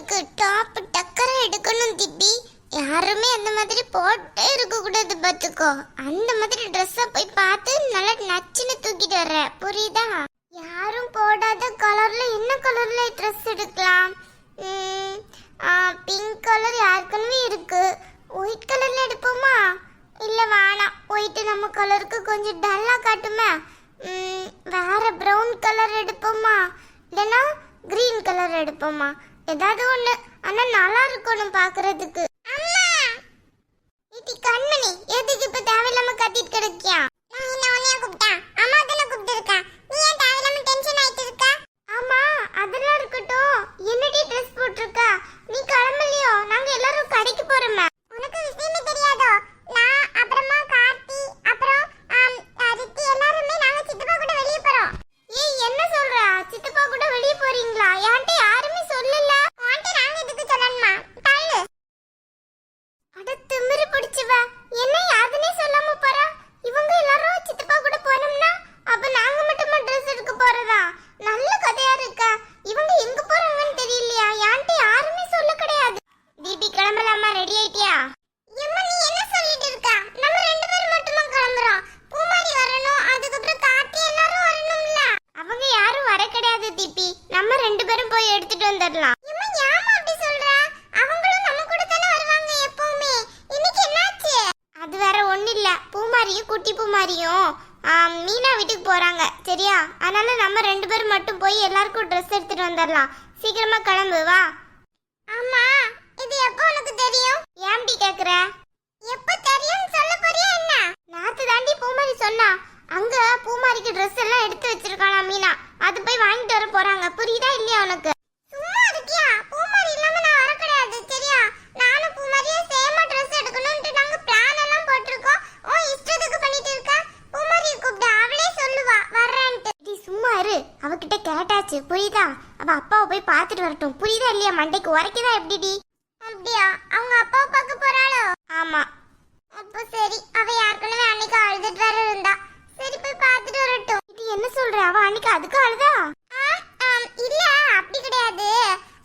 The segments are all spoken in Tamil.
இருக்கு டாப் டக்கரை எடுக்கணும் திப்பி யாருமே அந்த மாதிரி போட்டே இருக்க கூடாது பாத்துக்கோ அந்த மாதிரி ட்ரெஸ்ஸ போய் பார்த்து நல்லா நச்சுன்னு தூக்கிட்டு வர்ற. புரியுதா? யாரும் போடாத கலர்ல என்ன கலர்ல ட்ரெஸ் எடுக்கலாம்? பிங்க் கலர் யாருக்குன்னு இருக்கு ஒயிட் கலர்ல எடுப்போமா இல்ல வேணாம் ஒயிட் நம்ம கலருக்கு கொஞ்சம் டல்லா காட்டுமே ம், வேற பிரவுன் கலர் எடுப்போமா இல்லைன்னா கிரீன் கலர் எடுப்போமா ஏதாவது ஒண்ணு ஆனா நல்லா இருக்கணும் பாக்குறதுக்கு அம்மா இடி கண்மணி எதுக்கு இப்ப தேவையில்லாம கத்திட்டு கிடக்கியா நான் என்ன உன்னைய கூப்பிட்டேன் அம்மா தானே கூப்பிட்டு இருக்கா நீ ஏன் தேவையில்லாம டென்ஷன் ஆயிட்டு இருக்க ஆமா அதெல்லாம் இருக்கட்டும் என்னடி ட்ரெஸ் போட்டிருக்க நீ கிளம்பலையோ நாங்க எல்லாரும் கடைக்கு போறோமே உனக்கு விஷயமே தெரியாதோ நான் அப்புறமா கார்த்தி அப்புறம் ரித்தி எல்லாருமே நாங்க சித்தப்பா கூட வெளிய போறோம் ஏய் என்ன சொல்ற சித்தப்பா கூட வெளிய போறீங்களா என்கிட்ட யாருமே சொல்லல உன்கிட்ட நாங்க எதுக்கு சொல்லணுமா தள்ளு அட திமிரு பிடிச்சவ என்ன யாருனே சொல்லாம போறா இவங்க எல்லாரும் சித்தப்பா கூட போனோம்னா அப்ப நாங்க மட்டுமா ட்ரெஸ் எடுக்க போறதா நல்ல கதையா இருக்க இவங்க எங்க போறாங்கன்னு தெரியலையா என்கிட்ட யாருமே சொல்ல கிடையாது தீபி கிளம்பலாமா ரெடி ஆயிட்டியா எம்மா நீ என்ன சொல்லிட்டு இருக்க நம்ம ரெண்டு பேரும் மட்டுமா கிளம்புறோம் பூமாரி வரணும் அதுக்கப்புறம் கார்த்தி எல்லாரும் வரணும்ல அவங்க யாரும் வர கிடையாது தீபி நம்ம ரெண்டு பேரும் போய் எடுத்துட்டு வந்துடலாம் எம்மா ஏமா அப்படி சொல்ற அவங்களும் நம்ம கூட தானே வருவாங்க எப்பவுமே இன்னைக்கு என்னாச்சு அது வேற ஒண்ணு இல்ல பூமாரியும் குட்டி பூமாரியும் மீனா வீட்டுக்கு போகிறாங்க சரியா? அதனால நம்ம ரெண்டு பேரும் மட்டும் போய் எல்லாருக்கும் ட்ரெஸ் எடுத்துகிட்டு வந்துடலாம். சீக்கிரமாக கிளம்பு வா. ஆமாம் இது எப்போ உனக்கு தெரியும் ஏன்டி கேக்குற எப்ப தெரியும் சொல்ல போறியா என்ன நாத்து தாண்டி பூமாரி சொன்னா அங்க பூமாரிக்கு ட்ரெஸ் எல்லாம் எடுத்து வச்சிருக்கானா மீனா அது போய் வாங்கிட்டு வர போறாங்க புரியுதா இல்லையா உனக்கு சும்மா இருக்கியா பூமாரி இல்லாம நான் வர கிடையாது சரியா நானும் பூமாரியே சேமா ட்ரெஸ் எடுக்கணும்னு நாங்க பிளான் எல்லாம் போட்டிருக்கோம் ஓ இஷ்டத்துக்கு பண்ணிட்டு இருக்க பூமாரியை கூப்பிடு அவளே சொல்லுவா வர்றேன்ட்டு டி சும்மா இரு அவகிட்ட கேட்டாச்சு புரியுதா? அவ அப்பாவை போய் பார்த்துட்டு வரட்டும். புரியுதா இல்லையா? மண்டைக்கு உரைக்குதா எப்படிடி? அப்படியா? அவங்க அப்பாவை பார்க்க போறாளோ? ஆமா. அப்போ சரி. அவ ஏற்கனவே அன்னைக்கு அழுதுட்டு வேற இருந்தா. சரி போய் பார்த்துட்டு வரட்டும். இது என்ன சொல்ற? அவ அன்னைக்கு அதுக்கு அழுதா? இல்ல அப்படி கிடையாது.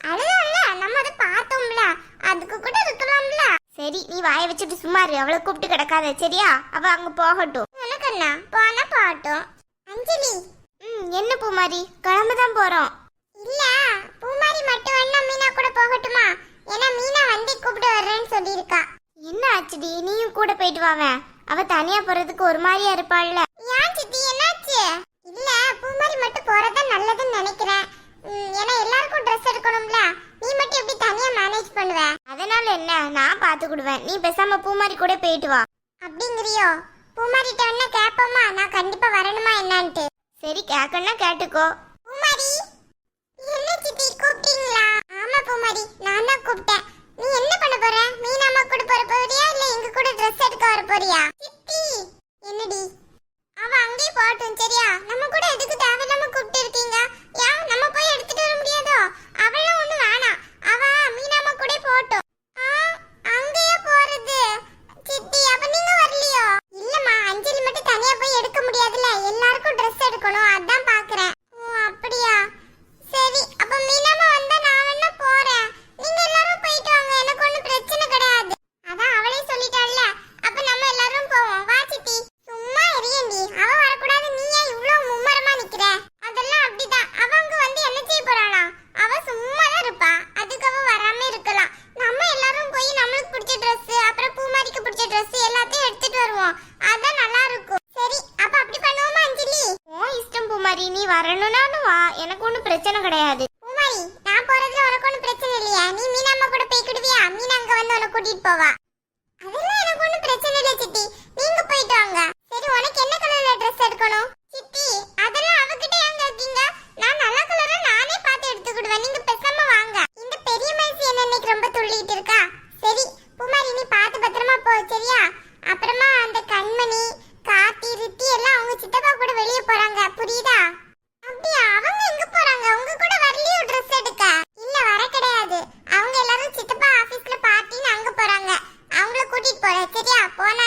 அழுதால நம்ம அதை பார்த்தோம்ல. அதுக்கு கூட இருக்கலாம்ல. சரி நீ வாய வச்சுட்டு சும்மா இரு. அவளை கூப்பிட்டு கிடக்காத. சரியா? அவ அங்க போகட்டும். எனக்கு என்ன? போனா போகட்டும். அஞ்சலி என்ன பூமாரி? கிளம்ப தான் போறோம். இல்ல பூமாரி மட்டும் வேணா மீனா கூட போகட்டுமா? ஏன்னா மீனா வண்டி கூப்பிட்டு வர்றேன்னு சொல்லியிருக்கா. என்ன ஆச்சுடி? நீயும் கூட போயிட்டு வாவேன் அவ தனியா போறதுக்கு ஒரு மாதிரியா இருப்பாள்ல. ஏன் சித்தி என்னாச்சு? இல்ல பூமாரி மட்டும் போறதா நல்லதுன்னு நினைக்கிறேன். ஏன்னா எல்லாருக்கும் ட்ரெஸ் எடுக்கணும்ல. நீ மட்டும் எப்படி தனியா மேனேஜ் பண்ணுவ? அதனால என்ன? நான் பாத்துக்கிடுவேன் நீ பேசாம பூமாரி கூட போயிட்டு வா. அப்படிங்கிறியோ? பூமாரிட்ட வேணா கேப்போமா? நான் கண்டிப்பா வரணுமா என்னன்ட்டு. சரி கேட்கணும்னா கேட்டுக்கோ. பூமாரி என்ன சித்தி கூப்பிட்டீங்களா? ஆமா பூமாரி நான் தான் கூப்பிட்டேன். நீ என்ன பண்ண போற? மீனாமா கூட போற போறியா இல்ல எங்க கூட ட்ரெஸ் எடுக்க வர போறியா? சித்தி என்னடி? அவ அங்கேயே போகட்டும் சரியா? நம்ம கூட எதுக்கு தேவை பிரச்சனை கிடையாது. பூமாரி நான் போறதுல உனக்கு ஒன்றும் பிரச்சனை இல்லையா? நீ மீனாம்மா கூட போய்க்கிடுவியா? மீனா அங்க வந்து உனக்கு கூட்டிட்டு போவா. அதெல்லாம் எனக்கு ஒன்றும் பிரச்சனை இல்லை சித்தி. நீங்க போயிட்டு வாங்க. சரி உனக்கு என்ன கலர்ல ட்ரெஸ் எடுக்கணும் சித்தி அதெல்லாம் அவகிட்ட ஏன் கேக்கீங்க நான் நல்ல கலரா நானே பார்த்து எடுத்துக்கிடுவேன் நீங்க பேசாம வாங்க இந்த பெரிய மனுஷி என்ன இன்னைக்கு ரொம்ப துள்ளிட்டு இருக்கா சரி குமாரி நீ பார்த்து பத்திரமா போ சரியா அப்புறமா அந்த கண்மணி காத்தி ரித்தி எல்லாம் அவங்க சித்தப்பா கூட வெளியே போறாங்க புரியுதா அப்படியா அவங்க எங்க போறாங்க உங்க கூட வரலையோ Dress எடுக்க இல்ல வர கிடையாது அவங்க எல்லாரும் சித்தப்பா ஆபீஸ்ல பார்ட்டின்னு அங்க போறாங்க அவங்கள கூட்டிட்டு போறேன்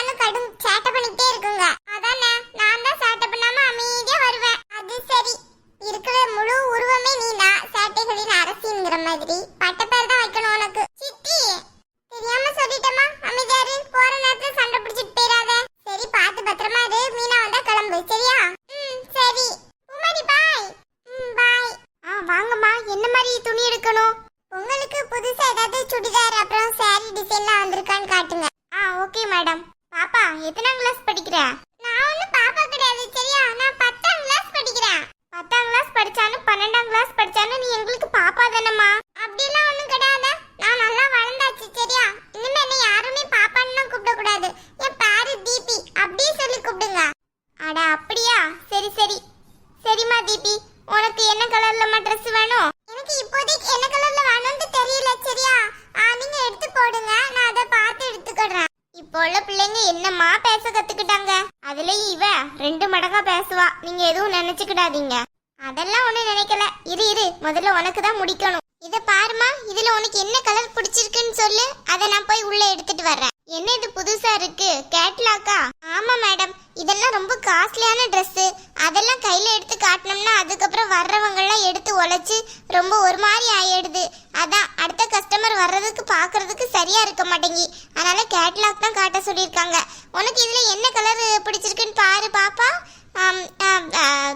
நினைச்சுக்கிடாதீங்க. அதெல்லாம் ஒன்றும் நினைக்கல. இரு இரு. முதல்ல உனக்கு தான் முடிக்கணும். இத பாருமா இதுல உனக்கு என்ன கலர் பிடிச்சிருக்குன்னு சொல்லு. அதை நான் போய் உள்ள எடுத்துட்டு வர்றேன். என்ன இது புதுசா இருக்கு? கேட்லாக்கா ஆமா மேடம் இதெல்லாம் ரொம்ப காஸ்ட்லியான ட்ரெஸ் அதெல்லாம் கையில எடுத்து காட்டினோம்னா அதுக்கப்புறம் வர்றவங்க எல்லாம் எடுத்து உழைச்சு ரொம்ப ஒரு மாதிரி ஆயிடுது. அதான் அடுத்த கஸ்டமர் வர்றதுக்கு பாக்குறதுக்கு சரியா இருக்க மாட்டேங்கி. அதனால கேட்லாக் தான் காட்ட சொல்லியிருக்காங்க. உனக்கு இதுல என்ன கலர் பிடிச்சிருக்குன்னு பாரு பாப்பா.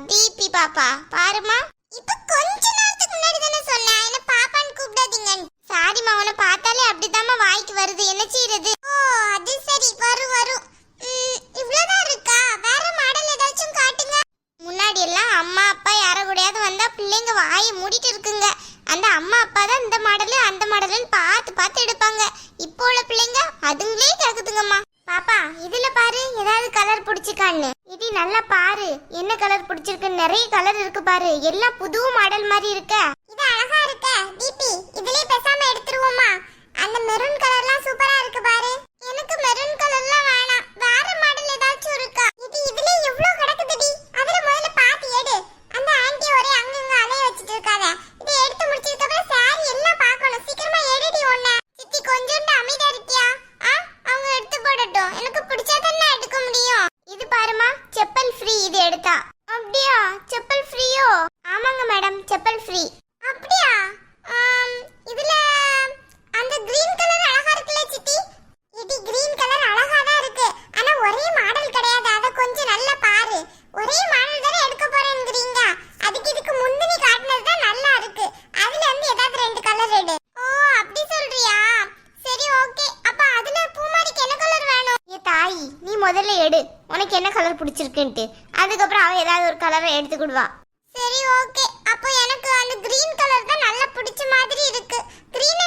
தீபி பாப்பா பாருமா இப்ப கொஞ்ச நேரத்துக்கு முன்னாடி தானே சொன்னேன். என்ன பாப்பான்னு கூப்பிடாதீங்க. சாரிம்மா உன பார்த்தாலே அப்படிதாம்மா வாய்க்கு வருது. என்ன செய்யறது ஓ அது சரி. வரும் வரும். இவ்வளவுதான் இருக்கா? வேற மாடல் ஏதாச்சும் காட்டுங்க. முன்னாடி எல்லாம் அம்மா அப்பா யார கூடயாவது வந்தா பிள்ளைங்க வாயை மூடிட்டு இருக்குங்க. அந்த அம்மா அப்பா தான் இந்த மாடலு அந்த மாடலுன்னு பார்த்து பார்த்து எடுப்பாங்க. இப்போ உள்ள பிள்ளைங்க அதுங்களே கேக்குதுங்கம்மா. பாப்பா இதுல பாரு ஏதாவது கலர் பிடிச்சிருக்கான்னு இது நல்லா பாரு என்ன கலர் பிடிச்சிருக்கு நிறைய கலர் இருக்கு பாரு. எல்லாம் புது மாடல் மாதிரி இருக்க. இது அழகா இருக்க தீபி இதுலயே பேசாம எடுத்துருவோமா? அந்த மெரூன் கலர்லாம் சூப்பரா இருக்கு பாரு. எனக்கு மெரூன் கலர்லாம் வேணாம் வேற மாடல் ஏதாச்சும் இருக்கா இது இதுல எவ்வளவு கிடக்குதுடி அதுல முதல்ல பாத்து எடு அந்த ஆன்ட்டி ஒரே அங்கங்க அலைய வச்சிட்டு இருக்காத இதை எடுத்து முடிச்சதுக்கு அப்புறம் சாரி எல்லாம் பார்க்கணும் சீக்கிரமா எடுடி ஒண்ணு சித்தி கொஞ்சோண்டு அமைதியா இருக்கியா ஆ அவங்க எடுத்து போடட்டும் எனக்கு பிடிச்சா தானே எடுக்க முடியும் இது பாருமா செப்பல் ஃப்ரீ இது எடுத்தா அப்படியா செப்பல் ஃப்ரீயோ ஆமாங்க மேடம் செப்பல் ஃப்ரீ அப்படியா ஆம், இதுல அந்த கிரீன் கலர் அழகா இருக்குல்ல சித்தி இது கிரீன் கலர் அழகா தான் இருக்கு ஆனா ஒரே மாடல் கிடையாது அத கொஞ்சம் நல்லா பாரு ஒரே மாடல் தானே எடுக்க போறேங்கிறீங்க அதுக்கு இதுக்கு முந்தினி காட்டுனது தான் நல்லா இருக்கு அதுல இருந்து ஏதாவது ரெண்டு கலர் எடு ஓ அப்படி சொல்றியா சரி ஓகே அப்ப அதுல பூமாரிக்கு என்ன கலர் வேணும் நீ முதல்ல எடு. உனக்கு என்ன கலர் பிடிச்சிருக்குன்ட்டு. அதுக்கப்புறம் அவன் ஏதாவது ஒரு கலரை எடுத்துக்கிடுவா. சரி ஓகே அப்போ எனக்கு அந்த கிரீன் கலர் தான் நல்லா பிடிச்ச மாதிரி இருக்கு. கிரீனை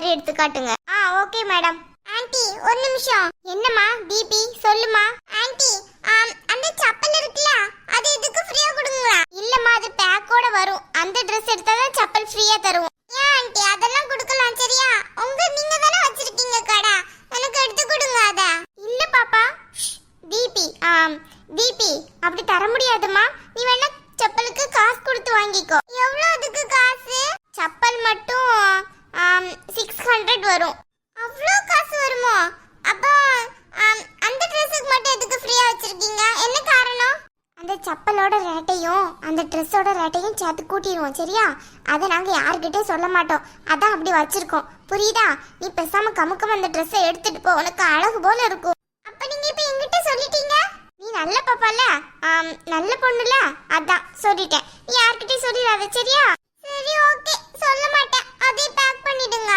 மாதிரி எடுத்து காட்டுங்க ஆ ஓகே மேடம் ஆன்ட்டி ஒரு நிமிஷம். என்னம்மா பிபி சொல்லுமா? ஆன்ட்டி அந்த செப்பல் இருக்குல்ல அது இதுக்கு ஃப்ரீயா கொடுங்களா? இல்லம்மா அது பேக்கோட வரும். அந்த ட்ரெஸ் எடுத்தா தான் செப்பல் ஃப்ரீயா தருவோம். ஏன் ஆன்ட்டி அதெல்லாம் கொடுக்கலாம் சரியா? உங்க நீங்க தானே வச்சிருக்கீங்க கடை. எனக்கு எடுத்து கொடுங்க அத. இல்ல பாப்பா. தீபி ஆம். தீபி அப்படி தர முடியாதுமா நீ வேணா செப்பலுக்கு காசு கொடுத்து வாங்கிக்கோ எவ்வளவு அதுக்கு காசு செப்பல் மட்டும் சிக்ஸ் ஹண்ட்ரட் வரும் அவ்வளோ காசு வருமோ அப்போ ஆம், அந்த ட்ரெஸ்ஸுக்கு மட்டும் எதுக்கு ஃப்ரீயா வச்சிருக்கீங்க என்ன காரணம் அந்த செப்பலோட ரேட்டையும் அந்த ட்ரெஸ்ஸோட ரேட்டையும் சேர்த்து சரியா? அதை நாங்கள் யார்கிட்டயும் சொல்ல மாட்டோம். அதான் அப்படி வச்சிருக்கோம். புரியுதா? நீ பேசாம கமுக்கம் அந்த ட்ரெஸ்ஸை எடுத்துட்டு போ. உனக்கு அழகு போல இருக்கும். அப்ப நீங்க இப்ப என்கிட்ட சொல்லிட்டீங்க? நீ நல்ல பாப்பால நல்ல பொண்ணுல அதான் சொல்லிட்டேன். நீ யார்கிட்டயும் சொல்லிடாத சரியா? சரி ஓகே சொல்ல மாட்டேன். அதே பேக் பண்ணிடுங்க.